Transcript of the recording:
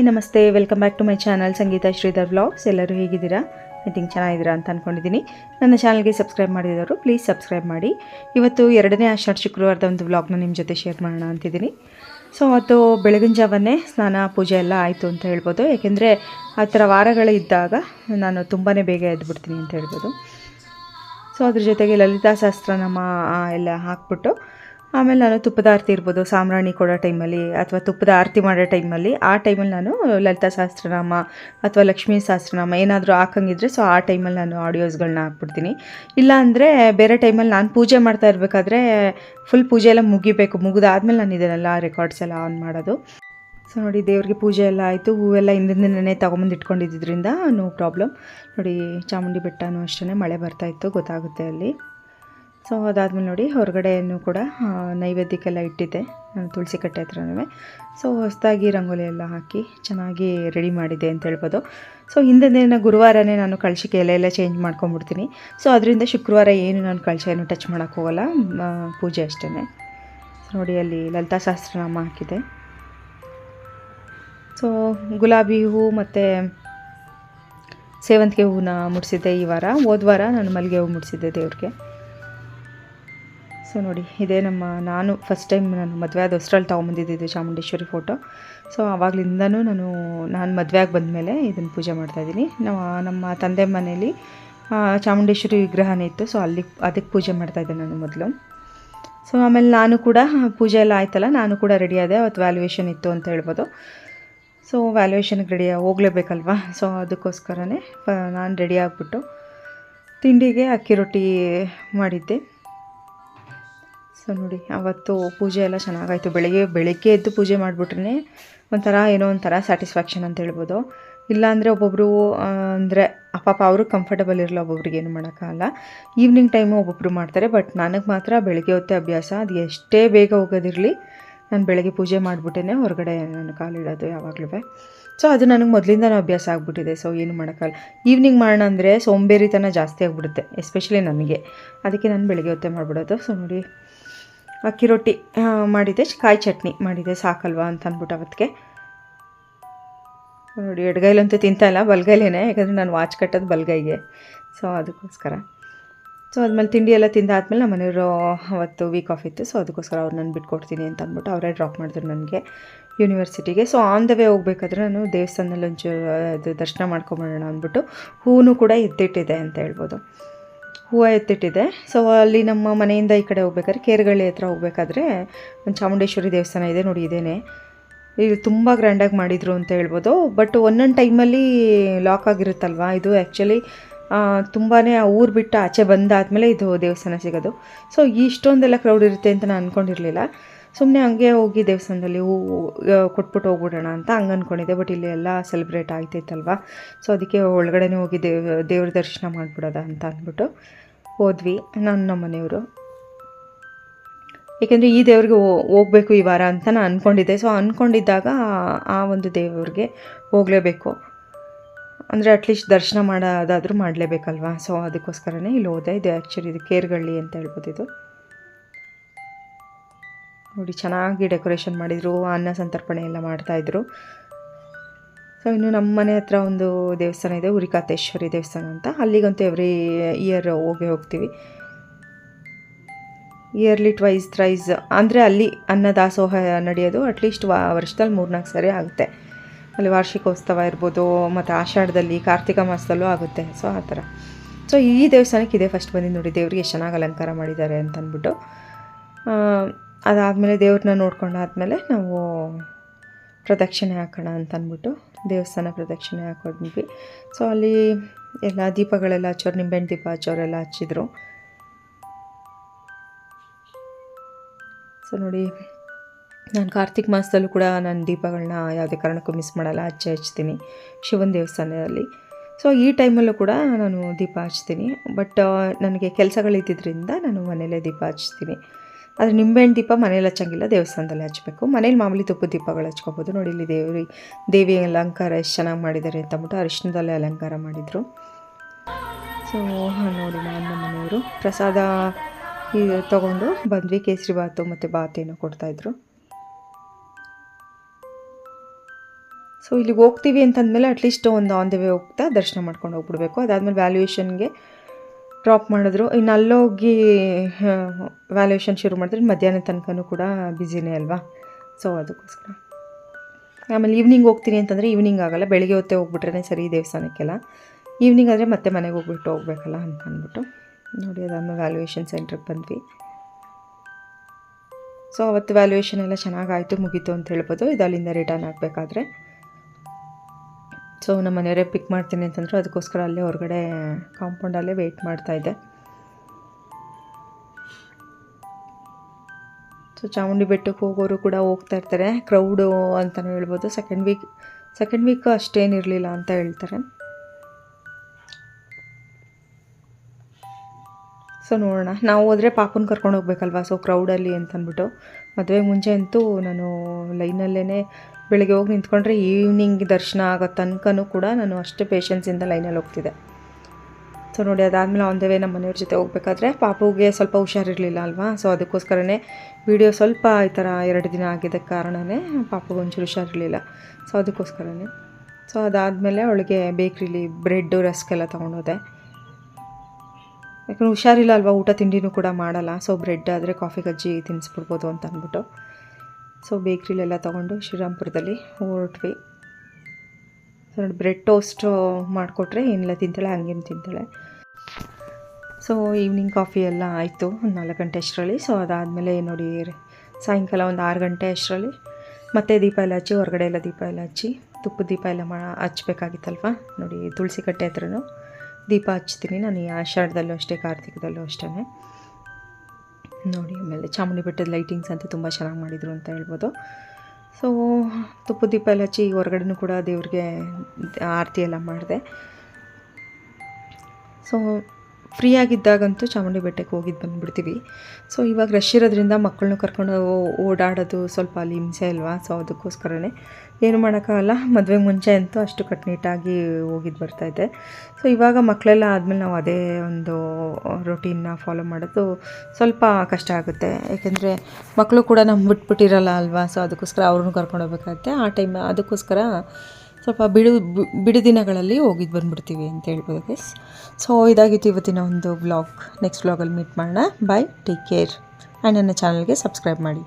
Hi, ನಮಸ್ತೆ. Welcome back to my channel Sangeetha Sridhar vlogs. ಎಲ್ಲರೂ ಹೇಗಿದ್ದೀರಾ? ಐ ಥಿಂಕ್ ಚೆನ್ನಾಗಿದ್ದೀರಾ ಅಂತ ಅಂದ್ಕೊಂಡಿದ್ದೀನಿ ನನ್ನ ಚಾನಲ್ಗೆ ಸಬ್ಸ್ಕ್ರೈಬ್ ಮಾಡಿದವರು ಪ್ಲೀಸ್ ಸಬ್ಸ್ಕ್ರೈಬ್ ಮಾಡಿ. ಇವತ್ತು ಎರಡನೇ ಆಷಾಢ ಶುಕ್ರವಾರದ ಒಂದು ವ್ಲಾಗ್ನ ನಿಮ್ಮ ಜೊತೆ ಶೇರ್ ಮಾಡೋಣ ಅಂತಿದ್ದೀನಿ. ಸೊ, ಅದು ಬೆಳಗಿನ ಜಾವನ್ನೇ ಸ್ನಾನ, ಪೂಜೆ ಎಲ್ಲ ಆಯಿತು ಅಂತ ಹೇಳ್ಬೋದು. ಯಾಕೆಂದರೆ ಆ ಥರ ವಾರಗಳು ಇದ್ದಾಗ ನಾನು ತುಂಬಾ ಬೇಗ ಎದ್ಬಿಡ್ತೀನಿ ಅಂತ ಹೇಳ್ಬೋದು. ಸೊ, ಅದ್ರ ಜೊತೆಗೆ ಲಲಿತಾ ಶಾಸ್ತ್ರ ನಮ್ಮ ಎಲ್ಲ ಹಾಕ್ಬಿಟ್ಟು ಆಮೇಲೆ ನಾನು ತುಪ್ಪದ ಆರತಿ ಇರ್ಬೋದು, ಸಾಂಬ್ರಾಣಿ ಕೊಡೋ ಟೈಮಲ್ಲಿ ಅಥವಾ ತುಪ್ಪದ ಆರತಿ ಮಾಡೋ ಟೈಮಲ್ಲಿ. ಆ ಟೈಮಲ್ಲಿ ನಾನು ಲಲಿತಾ ಸಹಸ್ರನಾಮ ಅಥವಾ ಲಕ್ಷ್ಮೀ ಸಹಸ್ರನಾಮ ಏನಾದರೂ ಹಾಕಂಗಿದ್ರೆ ಸೊ ಆ ಟೈಮಲ್ಲಿ ನಾನು ಆಡಿಯೋಸ್ಗಳನ್ನ ಹಾಕ್ಬಿಡ್ತೀನಿ. ಇಲ್ಲಾಂದರೆ ಬೇರೆ ಟೈಮಲ್ಲಿ ನಾನು ಪೂಜೆ ಮಾಡ್ತಾ ಇರಬೇಕಾದ್ರೆ ಫುಲ್ ಪೂಜೆ ಎಲ್ಲ ಮುಗಿಬೇಕು. ಮುಗಿದಾದ್ಮೇಲೆ ನಾನು ಇದನ್ನೆಲ್ಲ ರೆಕಾರ್ಡ್ಸ್ ಎಲ್ಲ ಆನ್ ಮಾಡೋದು. ಸೊ ನೋಡಿ, ದೇವ್ರಿಗೆ ಪೂಜೆ ಎಲ್ಲ ಆಯಿತು. ಹೂವೆಲ್ಲ ಹಿಂದಿನ ದಿನನೇ ತೊಗೊಂಬಂದು ಇಟ್ಕೊಂಡಿದ್ದರಿಂದ ನೋ ಪ್ರಾಬ್ಲಮ್ ನೋಡಿ, ಚಾಮುಂಡಿ ಬೆಟ್ಟನೂ ಅಷ್ಟೇ ಮಳೆ ಬರ್ತಾಯಿತ್ತು ಗೊತ್ತಾಗುತ್ತೆ ಅಲ್ಲಿ. ಸೊ ಅದಾದಮೇಲೆ ನೋಡಿ ಹೊರಗಡೆಯನ್ನು ಕೂಡ ನೈವೇದ್ಯಕ್ಕೆಲ್ಲ ಇಟ್ಟಿದ್ದೆ. ನಾನು ತುಳಸಿ ಕಟ್ಟೆ ಹತ್ರನೂ. ಸೊ ಹೊಸದಾಗಿ ರಂಗೋಲಿ ಎಲ್ಲ ಹಾಕಿ ಚೆನ್ನಾಗಿ ರೆಡಿ ಮಾಡಿದೆ ಅಂತ ಹೇಳ್ಬೋದು. ಸೊ ಹಿಂದಿನ ದಿನ ಗುರುವಾರನೇ ನಾನು ಕಳಶಕ್ಕೆ ಎಲೆ ಎಲ್ಲ ಚೇಂಜ್ ಮಾಡ್ಕೊಂಬಿಡ್ತೀನಿ. ಸೊ ಅದರಿಂದ ಶುಕ್ರವಾರ ಏನು ನಾನು ಕಳಶ ಏನು ಟಚ್ ಮಾಡೋಕ್ಕೆ ಹೋಗಲ್ಲ. ಮ, ಪೂಜೆ ಅಷ್ಟೇ ನೋಡಿ ಅಲ್ಲಿ ಲಲಿತಾ ಸಹಸ್ರನಾಮ ಹಾಕಿದೆ. ಸೊ ಗುಲಾಬಿ ಹೂವು ಮತ್ತು ಸೇವಂತಿಗೆ ಹೂವನ್ನ ಮುಡಿಸಿದ್ದೆ ಈ ವಾರ. ಹೋದ್ವಾರ ನಾನು ಮಲ್ಲಿಗೆ ಹೂವು ಮುಡಿಸಿದ್ದೆ ದೇವ್ರಿಗೆ. ಸೊ ನೋಡಿ, ಇದೇ ನಮ್ಮ ನಾನು ಫಸ್ಟ್ ಟೈಮ್ ನಾನು ಮದುವೆ ಆದ ಹೊಸ್ರಲ್ಲಿ ತೊಗೊಂಬಂದಿದ್ದು ಚಾಮುಂಡೇಶ್ವರಿ ಫೋಟೋ ಸೊ ಆವಾಗಲಿಂದನೂ ನಾನು ನಾನು ಮದುವೆ ಆಗಿ ಬಂದಮೇಲೆ ಇದನ್ನು ಪೂಜೆ ಮಾಡ್ತಾಯಿದ್ದೀನಿ ನಮ್ಮ ನಮ್ಮ ತಂದೆ ಮನೇಲಿ ಚಾಮುಂಡೇಶ್ವರಿ ವಿಗ್ರಹನೇ ಇತ್ತು. ಸೊ ಅಲ್ಲಿ ಅದಕ್ಕೆ ಪೂಜೆ ಮಾಡ್ತಾಯಿದ್ದೆ ನಾನು ಮೊದಲು. ಸೊ ಆಮೇಲೆ ನಾನು ಕೂಡ, ಪೂಜೆ ಎಲ್ಲ ಆಯ್ತಲ್ಲ, ನಾನು ಕೂಡ ರೆಡಿ ಆದೆ. ಅವತ್ತು ವ್ಯಾಲ್ಯೂಯೇಷನ್ ಇತ್ತು ಅಂತ ಹೇಳ್ಬೋದು. ಸೊ ವ್ಯಾಲ್ಯೂಯೇಷನ್ಗೆ ರೆಡಿ ಹೋಗ್ಲೇಬೇಕಲ್ವಾ? ಸೊ ಅದಕ್ಕೋಸ್ಕರನೇ ನಾನು ರೆಡಿ ಆಗಿಬಿಟ್ಟು ತಿಂಡಿಗೆ ಅಕ್ಕಿ ರೊಟ್ಟಿ ಮಾಡಿದ್ದೆ. ಸೊ ನೋಡಿ, ಅವತ್ತು ಪೂಜೆ ಎಲ್ಲ ಚೆನ್ನಾಗಾಯಿತು. ಬೆಳಗ್ಗೆ ಬೆಳಗ್ಗೆ ಎದ್ದು ಪೂಜೆ ಮಾಡಿಬಿಟ್ರೆ ಒಂಥರ ಏನೋ ಒಂಥರ ಸ್ಯಾಟಿಸ್ಫ್ಯಾಕ್ಷನ್ ಅಂತ ಹೇಳ್ಬೋದು. ಇಲ್ಲಾಂದರೆ ಒಬ್ಬೊಬ್ಬರು ಅಂದರೆ ಪಾಪ ಅವರು ಕಂಫರ್ಟಬಲ್ ಇರಲ್ಲ ಒಬ್ಬೊಬ್ರಿಗೆ ಏನು ಮಾಡೋಕ್ಕಾಗಲ್ಲ. ಈವ್ನಿಂಗ್ ಟೈಮು ಒಬ್ಬೊಬ್ಬರು ಮಾಡ್ತಾರೆ ಬಟ್ ನನಗೆ ಮಾತ್ರ ಬೆಳಗ್ಗೆ ಹೊತ್ತೆ ಅಭ್ಯಾಸ. ಅದು ಎಷ್ಟೇ ಬೇಗ ಹೋಗೋದಿರಲಿ, ನಾನು ಬೆಳಗ್ಗೆ ಪೂಜೆ ಮಾಡಿಬಿಟ್ಟೇ ಹೊರಗಡೆ ನಾನು ಕಾಲಿಡೋದು ಯಾವಾಗಲೂ ಸೊ ಅದು ನನಗೆ ಮೊದಲಿಂದನೂ ಅಭ್ಯಾಸ ಆಗಿಬಿಟ್ಟಿದೆ. ಸೊ ಏನು ಮಾಡೋಕ್ಕಲ್ಲ ಈವ್ನಿಂಗ್ ಮಾಡೋಣ ಅಂದರೆ ಸೋಂಬೇರಿತನ ಜಾಸ್ತಿ ಆಗಿಬಿಡುತ್ತೆ ಎಸ್ಪೆಷಲಿ ನನಗೆ. ಅದಕ್ಕೆ ನಾನು ಬೆಳಗ್ಗೆ ಹೊತ್ತೆ ಮಾಡಿಬಿಡೋದು. ಸೊ ನೋಡಿ ಅಕ್ಕಿ ರೊಟ್ಟಿ ಮಾಡಿದೆ ಕಾಯಿ ಚಟ್ನಿ ಮಾಡಿದ್ದೆ, ಸಾಕಲ್ವಾ ಅಂತ ಅಂದ್ಬಿಟ್ಟು ಅವತ್ತಿಗೆ. ನೋಡಿ, ಎಡ್ಗೈಲಂತೂ ತಿಂತಾಯಿಲ್ಲ ಬಲ್ಗೈಲೇನೆ, ಯಾಕಂದರೆ ನಾನು ವಾಚ್ ಕಟ್ಟೋದು ಬಲ್ಗೈಗೆ. ಸೊ ಅದಕ್ಕೋಸ್ಕರ. ಸೊ ಅದ್ಮೇಲೆ ತಿಂಡಿ ಎಲ್ಲ ತಿಂದಾದ್ಮೇಲೆ ನಮ್ಮ ಮನೆಯವರು ಅವತ್ತು ವೀಕ್ ಆಫ್ ಇತ್ತು ಸೊ ಅದಕ್ಕೋಸ್ಕರ ಅವ್ರು ನಾನು ಬಿಟ್ಕೊಡ್ತೀನಿ ಅಂತ ಅಂದ್ಬಿಟ್ಟು ಅವರೇ ಡ್ರಾಪ್ ಮಾಡಿದ್ರು ನನಗೆ ಯೂನಿವರ್ಸಿಟಿಗೆ ಸೊ ಆನ್ ದ ವೇ ಹೋಗ್ಬೇಕಾದ್ರೆ ನಾನು ದೇವಸ್ಥಾನದಲ್ಲಿ ಒಂಚೂರು, ಅದು ದರ್ಶನ ಮಾಡ್ಕೊಂಬರೋಣ ಅಂದ್ಬಿಟ್ಟು ಹೂವು ಕೂಡ ಎತ್ತಿಟ್ಟಿದೆ ಅಂತ ಹೇಳ್ಬೋದು. ಹೂವು ಎತ್ತಿಟ್ಟಿದೆ. ಸೊ ಅಲ್ಲಿ ನಮ್ಮ ಮನೆಯಿಂದ ಈ ಕಡೆ ಹೋಗ್ಬೇಕಾದ್ರೆ ಕೇರಗಳ್ಳಿ ಹತ್ರ ಹೋಗ್ಬೇಕಾದ್ರೆ ಒಂದು ಚಾಮುಂಡೇಶ್ವರಿ ದೇವಸ್ಥಾನ ಇದೆ ನೋಡಿ ಇದೇನೆ. ಇದು ತುಂಬ ಗ್ರ್ಯಾಂಡಾಗಿ ಮಾಡಿದರು ಅಂತ ಹೇಳ್ಬೋದು. ಬಟ್ ಒಂದೊಂದು ಟೈಮಲ್ಲಿ ಲಾಕ್ ಆಗಿರುತ್ತಲ್ವ? ಇದು ಆ್ಯಕ್ಚುಲಿ ತುಂಬಾ ಆ ಊರು ಬಿಟ್ಟು ಆಚೆ ಬಂದಾದಮೇಲೆ ಇದು ದೇವಸ್ಥಾನ ಸಿಗೋದು. ಸೊ ಇಷ್ಟೊಂದೆಲ್ಲ ಕ್ರೌಡ್ ಇರುತ್ತೆ ಅಂತ ನಾನು ಅಂದ್ಕೊಂಡಿರಲಿಲ್ಲ ಸುಮ್ಮನೆ ಹಂಗೆ ಹೋಗಿ ದೇವಸ್ಥಾನದಲ್ಲಿ ಹೂ ಕೊಟ್ಬಿಟ್ಟು ಹೋಗ್ಬಿಡೋಣ ಅಂತ ಹಂಗೆ ಅಂದ್ಕೊಂಡಿದ್ದೆ ಬಟ್ ಇಲ್ಲಿ ಎಲ್ಲ ಸೆಲೆಬ್ರೇಟ್ ಆಗ್ತೈತಲ್ವಾ ಸೊ ಅದಕ್ಕೆ ಒಳಗಡೆ ಹೋಗಿ ದೇವ್, ದೇವ್ರ ದರ್ಶನ ಮಾಡಿಬಿಡೋದ ಅಂತ ಅಂದ್ಬಿಟ್ಟು ಹೋದ್ವಿ ನಾನು ನಮ್ಮ ಮನೆಯವರು. ಏಕೆಂದರೆ ಈ ದೇವ್ರಿಗೆ ಹೋಗಬೇಕು ಈ ವಾರ ಅಂತ ನಾನು ಅಂದ್ಕೊಂಡಿದ್ದೆ ಸೊ ಅಂದ್ಕೊಂಡಿದ್ದಾಗ ಆ- ಆ ಒಂದು ದೇವ್ರಿಗೆ ಹೋಗಲೇಬೇಕು. ಅಂದರೆ ಅಟ್ಲೀಸ್ಟ್ ದರ್ಶನ ಮಾಡೋದಾದರೂ ಮಾಡಲೇಬೇಕಲ್ವಾ? ಸೊ ಅದಕ್ಕೋಸ್ಕರನೇ ಇಲ್ಲಿ ಹೋದೆ. ಇದು ಆ್ಯಕ್ಚುಲಿ ಇದು ಕೇರ್ಗಳ್ಳಿ ಅಂತ ಹೇಳ್ಬೋದು ಇದು. ನೋಡಿ, ಚೆನ್ನಾಗಿ ಡೆಕೋರೇಷನ್ ಮಾಡಿದರು, ಅನ್ನ ಸಂತರ್ಪಣೆ ಎಲ್ಲ ಮಾಡ್ತಾಯಿದ್ರು ಸೊ ಇನ್ನು ನಮ್ಮ ಮನೆ ಹತ್ರ ಒಂದು ದೇವಸ್ಥಾನ ಇದೆ ಉರಿಕಾತೇಶ್ವರಿ ದೇವಸ್ಥಾನ ಅಂತ. ಅಲ್ಲಿಗಂತೂ ಎವ್ರಿ ಇಯರ್ ಹೋಗಿ ಹೋಗ್ತೀವಿ. ಇಯರ್ಲಿ ಟ್ವೈಸ್ ಥ್ರೈಸ್ ಅಂದರೆ ಅಲ್ಲಿ ಅನ್ನದಾಸೋಹ ನಡೆಯೋದು ಅಟ್ಲೀಸ್ಟ್ ವಾ, ವರ್ಷದಲ್ಲಿ ಮೂರ್ನಾಲ್ಕು ಸರಿ ಆಗುತ್ತೆ. ಅಲ್ಲಿ ವಾರ್ಷಿಕೋತ್ಸವ ಇರ್ಬೋದು, ಮತ್ತು ಆಷಾಢದಲ್ಲಿ, ಕಾರ್ತಿಕ ಮಾಸದಲ್ಲೂ ಆಗುತ್ತೆ. ಸೊ ಆ ಥರ. ಸೊ ಈ ದೇವಸ್ಥಾನಕ್ಕೆ ಇದೇ ಫಸ್ಟ್ ಬಂದಿದ್ದು ನೋಡಿ, ದೇವರಿಗೆ ಎಷ್ಟು ಚೆನ್ನಾಗಿ ಅಲಂಕಾರ ಮಾಡಿದ್ದಾರೆ ಅಂತ ಅಂದ್ಬಿಟ್ಟು ಅದಾದಮೇಲೆ ದೇವ್ರನ್ನ ನೋಡ್ಕೊಂಡಾದ್ಮೇಲೆ ನಾವು ಪ್ರದಕ್ಷಿಣೆ ಹಾಕೋಣ ಅಂತ ಅಂದ್ಬಿಟ್ಟು ದೇವಸ್ಥಾನ ಪ್ರದಕ್ಷಿಣೆ ಹಾಕೊಂಡ್ವಿ ಸೊ ಅಲ್ಲಿ ಎಲ್ಲ ದೀಪಗಳೆಲ್ಲ ಹಚ್ಚೋರು, ನಿಂಬೆಹಣ್ಣು ದೀಪ ಹಚ್ಚೋರೆಲ್ಲ ಹಚ್ಚಿದ್ರು. ಸೊ ನೋಡಿ, ನಾನು ಕಾರ್ತಿಕ್ ಮಾಸದಲ್ಲೂ ಕೂಡ ನಾನು ದೀಪಗಳನ್ನ ಯಾವುದೇ ಕಾರಣಕ್ಕೂ ಮಿಸ್ ಮಾಡಲ್ಲ. ಹಚ್ಚಿ ಹಚ್ತೀನಿ ಶಿವನ ದೇವಸ್ಥಾನದಲ್ಲಿ. ಸೊ ಈ ಟೈಮಲ್ಲೂ ಕೂಡ ನಾನು ದೀಪ ಹಚ್ತೀನಿ. ಬಟ್ ನನಗೆ ಕೆಲಸಗಳಿದ್ದಿದ್ದರಿಂದ ನಾನು ಮನೇಲೇ ದೀಪ ಹಚ್ತೀನಿ. ಆದರೆ ನಿಂಬೆಹಣ್ಣು ದೀಪ ಮನೇಲಿ ಹಚ್ಚಂಗಿಲ್ಲ, ದೇವಸ್ಥಾನದಲ್ಲಿ ಹಚ್ಚಬೇಕು ಮನೇಲಿ ಮಾಮೂಲಿ ತುಪ್ಪದ ದೀಪಗಳು ಹಚ್ಕೋಬೋದು. ನೋಡಿ ಇಲ್ಲಿ ದೇವ್ರಿ, ದೇವಿ ಅಲಂಕಾರ ಎಷ್ಟು ಚೆನ್ನಾಗಿ ಮಾಡಿದ್ದಾರೆ ಅಂತ ಅಂದ್ಬಿಟ್ಟು ಅರಿಶಿನದಲ್ಲೇ ಅಲಂಕಾರ ಮಾಡಿದರು. ಸೊ ನೋಡಿ ನಮ್ಮ ಮನೆಯವರು ಪ್ರಸಾದ ತಗೊಂಡು ಬಂದ್ವಿ. ಕೇಸರಿ ಬಾತು ಮತ್ತು ಬಾತೇನೋ ಕೊಡ್ತಾಯಿದ್ರು ಸೊ ಇಲ್ಲಿಗೆ ಹೋಗ್ತೀವಿ ಅಂತಂದಮೇಲೆ ಅಟ್ಲೀಸ್ಟ್ ಒಂದು ಆನ್ ದ ವೇ ಹೋಗ್ತಾ ದರ್ಶನ ಮಾಡ್ಕೊಂಡು ಹೋಗ್ಬಿಡ್ಬೇಕು. ಅದಾದಮೇಲೆ ವ್ಯಾಲ್ಯೂಯೇಷನ್ಗೆ ಡ್ರಾಪ್ ಮಾಡಿದ್ರು. ಇನ್ನು ಅಲ್ಲೋಗಿ ವ್ಯಾಲ್ಯೂಯೇಷನ್ ಶುರು ಮಾಡಿದ್ರೆ ಮಧ್ಯಾಹ್ನ ತನಕನೂ ಕೂಡ ಬ್ಯುಸಿನೇ ಅಲ್ವಾ? ಸೊ ಅದಕ್ಕೋಸ್ಕರ. ಆಮೇಲೆ ಈವ್ನಿಂಗ್ ಹೋಗ್ತೀನಿ ಅಂತಂದರೆ ಈವ್ನಿಂಗ್ ಆಗಲ್ಲ, ಬೆಳಿಗ್ಗೆ ಹೊತ್ತೇ ಹೋಗ್ಬಿಟ್ರೆ ಸರಿ ದೇವಸ್ಥಾನಕ್ಕೆಲ್ಲ. ಈವ್ನಿಂಗ್ ಆದರೆ ಮತ್ತೆ ಮನೆಗೆ ಹೋಗ್ಬಿಟ್ಟು ಹೋಗ್ಬೇಕಲ್ಲ ಅಂತ ಅಂದ್ಬಿಟ್ಟು ನೋಡಿ, ಅದಾದ್ಮೇಲೆ ವ್ಯಾಲ್ಯೂಯೇಷನ್ ಸೆಂಟ್ರಿಗೆ ಬಂದ್ವಿ. ಸೊ ಅವತ್ತು ವ್ಯಾಲ್ಯೂಯೇಷನ್ ಎಲ್ಲ ಚೆನ್ನಾಗಾಯಿತು, ಮುಗೀತು ಅಂತ ಹೇಳ್ಬೋದು. ಇದು ಅಲ್ಲಿಂದ ರಿಟರ್ನ್ ಆಗಬೇಕಾದ್ರೆ. ಸೊ ನಮ್ಮ ಮನೆಯವರೇ ಪಿಕ್ ಮಾಡ್ತೀನಿ ಅಂತಂದ್ರು ಅದಕ್ಕೋಸ್ಕರ ಅಲ್ಲೇ ಹೊರಗಡೆ ಕಾಂಪೌಂಡಲ್ಲೇ ವೆಯ್ಟ್ ಮಾಡ್ತಾಯಿದ್ದೆ ಸೊ ಚಾಮುಂಡಿ ಬೆಟ್ಟಕ್ಕೆ ಹೋಗೋರು ಕೂಡ ಹೋಗ್ತಾ ಇರ್ತಾರೆ. ಕ್ರೌಡು ಅಂತಲೂ ಹೇಳ್ಬೋದು. ಸೆಕೆಂಡ್ ವೀಕ್ ಸೆಕೆಂಡ್ ವೀಕ್ ಅಷ್ಟೇನಿರಲಿಲ್ಲ ಅಂತ ಹೇಳ್ತಾರೆ. ಸೊ ನೋಡೋಣ. ನಾವು ಹೋದರೆ ಪಾಪನ ಕರ್ಕೊಂಡು ಹೋಗ್ಬೇಕಲ್ವಾ? ಸೊ ಕ್ರೌಡಲ್ಲಿ ಅಂತಂದ್ಬಿಟ್ಟು ಮದುವೆ ಮುಂಚೆ ಅಂತೂ ನಾನು ಲೈನಲ್ಲೇ ಬೆಳಗ್ಗೆ ಹೋಗಿ ನಿಂತ್ಕೊಂಡ್ರೆ ಈವ್ನಿಂಗ್ ದರ್ಶನ ಆಗೋ ತನಕನೂ ಕೂಡ ನಾನು ಅಷ್ಟು ಪೇಷನ್ಸಿಂದ ಲೈನಲ್ಲಿ ಹೋಗ್ತಿದ್ದೆ. ಸೊ ನೋಡಿ, ಅದಾದಮೇಲೆ ಆನ್ ವೇ ನಮ್ಮ ಮನೆಯವ್ರ ಜೊತೆ ಹೋಗ್ಬೇಕಾದ್ರೆ ಪಾಪುಗೆ ಸ್ವಲ್ಪ ಹುಷಾರಿರಲಿಲ್ಲ ಅಲ್ವಾ? ಸೊ ಅದಕ್ಕೋಸ್ಕರನೇ ವಿಡಿಯೋ ಸ್ವಲ್ಪ ಈ ಥರ ಎರಡು ದಿನ ಆಗಿದ್ದಕ್ಕೆ ಕಾರಣವೇ ಪಾಪುಗೆ ಒಂಚೂರು ಹುಷಾರಿರಲಿಲ್ಲ. ಸೊ ಅದಕ್ಕೋಸ್ಕರನೇ. ಸೊ ಅದಾದಮೇಲೆ ಅವಳಿಗೆ ಬೇಕ್ರಿಲಿ ಬ್ರೆಡ್ಡು ರಸ್ಕ್ ಎಲ್ಲ ತೊಗೊಂಡೋದೆ. ಯಾಕಂದ್ರೆ ಹುಷಾರಿಲ್ಲ ಅಲ್ವಾ? ಊಟ ತಿಂಡಿನೂ ಕೂಡ ಮಾಡಲ್ಲ. ಸೊ ಬ್ರೆಡ್ ಆದರೆ ಕಾಫಿ ಗಜ್ಜಿ ತಿನ್ನಿಸ್ಬಿಡ್ಬೋದು ಅಂತ ಅಂದ್ಬಿಟ್ಟು ಸೊ ಬೇಕ್ರಿಲೆಲ್ಲ ತೊಗೊಂಡು ಶ್ರೀರಾಮ್ಪುರದಲ್ಲಿ ಹೊರಟ್ವಿ. ಸೊ ನೋಡಿ ಬ್ರೆಡ್ ಟೋಸ್ಟ್ ಮಾಡಿಕೊಟ್ರೆ ಏನಿಲ್ಲ, ತಿಂತಾಳೆ, ಹಂಗೇನು ತಿಂತಾಳೆ. ಸೊ ಈವ್ನಿಂಗ್ ಕಾಫಿ ಎಲ್ಲ ಆಯಿತು ಒಂದು ನಾಲ್ಕು ಗಂಟೆ ಅಷ್ಟರಲ್ಲಿ. ಸೊ ಅದಾದಮೇಲೆ ನೋಡಿ, ಸಾಯಂಕಾಲ ಒಂದು ಆರು ಗಂಟೆ ಅಷ್ಟರಲ್ಲಿ ಮತ್ತೆ ದೀಪ ಎಲ್ಲ ಹಚ್ಚಿ, ಹೊರಗಡೆ ಎಲ್ಲ ದೀಪ ಎಲ್ಲ ಹಚ್ಚಿ ತುಪ್ಪದ ದೀಪ ಎಲ್ಲ ಮಾ, ಹಚ್ಬೇಕಾಗಿತ್ತಲ್ವ? ನೋಡಿ, ತುಳಸಿ ಕಟ್ಟೆ ಹತ್ರನೂ. ದೀಪ ಹಚ್ತೀನಿ. ನಾನು ಈ ಆಷಾಢದಲ್ಲೂ ಅಷ್ಟೇ, ಕಾರ್ತಿಕದಲ್ಲೂ ಅಷ್ಟೇ ನೋಡಿ, ಆಮೇಲೆ ಚಾಮುಂಡಿ ಬೆಟ್ಟದ ಲೈಟಿಂಗ್ಸ್ ಅಂತ ತುಂಬ ಚೆನ್ನಾಗಿ ಮಾಡಿದರು ಅಂತ ಹೇಳ್ಬೋದು. ಸೊ ತುಪ್ಪ ದೀಪ ಎಲ್ಲ ಹಚ್ಚಿ ಹೊರಗಡೆನೂ ಕೂಡ ದೇವ್ರಿಗೆ ಆರತಿ ಎಲ್ಲ ಮಾಡಿದೆ. ಸೊ ಫ್ರೀ ಆಗಿದ್ದಾಗಂತೂ ಚಾಮುಂಡಿ ಬೆಟ್ಟಕ್ಕೆ ಹೋಗಿದ್ದು ಬಂದುಬಿಡ್ತೀವಿ. ಸೊ ಇವಾಗ ರಶ್ ಇರೋದ್ರಿಂದ ಮಕ್ಕಳನ್ನ ಕರ್ಕೊಂಡು ಓಡಾಡೋದು ಸ್ವಲ್ಪ ಅಲ್ಲಿ ಹಿಂಸೆ ಅಲ್ವಾ? ಸೊ ಅದಕ್ಕೋಸ್ಕರನೇ ಏನು ಮಾಡೋಕ್ಕಾಗಲ್ಲ. ಮದುವೆ ಮುಂಚೆ ಅಂತೂ ಅಷ್ಟು ಕಟ್ನಿಟ್ಟಾಗಿ ಹೋಗಿದ್ದು ಬರ್ತಾಯಿದ್ದೆ ಸೊ ಇವಾಗ ಮಕ್ಕಳೆಲ್ಲ ಆದಮೇಲೆ ನಾವು ಅದೇ ಒಂದು ರೊಟೀನ್ನ ಫಾಲೋ ಮಾಡೋದು ಸ್ವಲ್ಪ ಕಷ್ಟ ಆಗುತ್ತೆ. ಯಾಕೆಂದರೆ ಮಕ್ಕಳು ಕೂಡ ನಮ್ಮ ಬಿಟ್ಬಿಟ್ಟಿರಲ್ಲ ಅಲ್ವಾ? ಸೊ ಅದಕ್ಕೋಸ್ಕರ ಅವ್ರನ್ನೂ ಕರ್ಕೊಂಡು ಹೋಗ್ಬೇಕಾಗುತ್ತೆ. ಆ ಟೈಮ್ ಅದಕ್ಕೋಸ್ಕರ ಸ್ವಲ್ಪ ಬಿಡು ಬಿಡು ದಿನಗಳಲ್ಲಿ ಹೋಗಿದ್ದು ಬಂದುಬಿಡ್ತೀವಿ ಅಂತ ಹೇಳ್ಬೋದು ಗೈಸ್ ಸೊ ಇದಾಗಿತ್ತು ಇವತ್ತಿನ ಒಂದು ಬ್ಲಾಗ್ ನೆಕ್ಸ್ಟ್ ವ್ಲಾಗಲ್ಲಿ ಮೀಟ್ ಮಾಡೋಣ. ಬಾಯ್ ಟೇಕ್ ಕೇರ್ ಆ್ಯಂಡ್ ನನ್ನ ಚಾನಲ್ಗೆ ಸಬ್ಸ್ಕ್ರೈಬ್ ಮಾಡಿ.